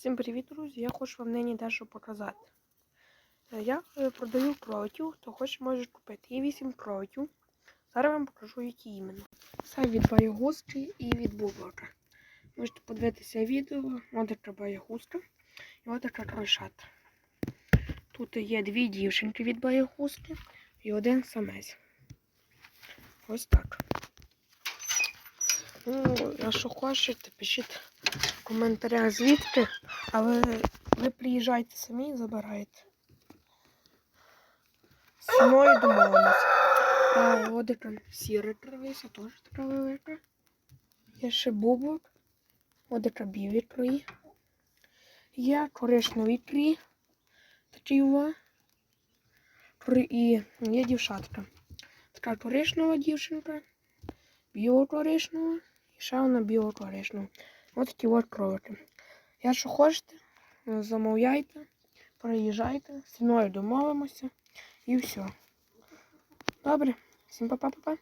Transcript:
Всім привіт, друзі! Я хочу вам нині дещо показати. Е, Я е, продаю кротів, хто хоче може купити. Є 8 кротів. Зараз вам покажу, які іменно. Це від Баягустки і від Бублика. Можете подивитися відео, от така Баягустка і от така крольшата. Тут є дві дівчинки від Баягустки і один самець. Ось так. Ну, якщо хочете, пишіть в коментарях звідки, але ви приїжджайте самі і забираєте. З ціною домовимося. А от сіра травися, теж така велика. Є ще бубок. От така білі краї. Є коричневі крі. Такі во. І є дівчатка. Така коричнева дівчинка, біло-коричнева і ще одна біло-коричнева. Ось такі от кролики. Якщо хочете, замовляйте, приїжджайте, зі мною домовимося і все. Добре, всім па-па-па-па.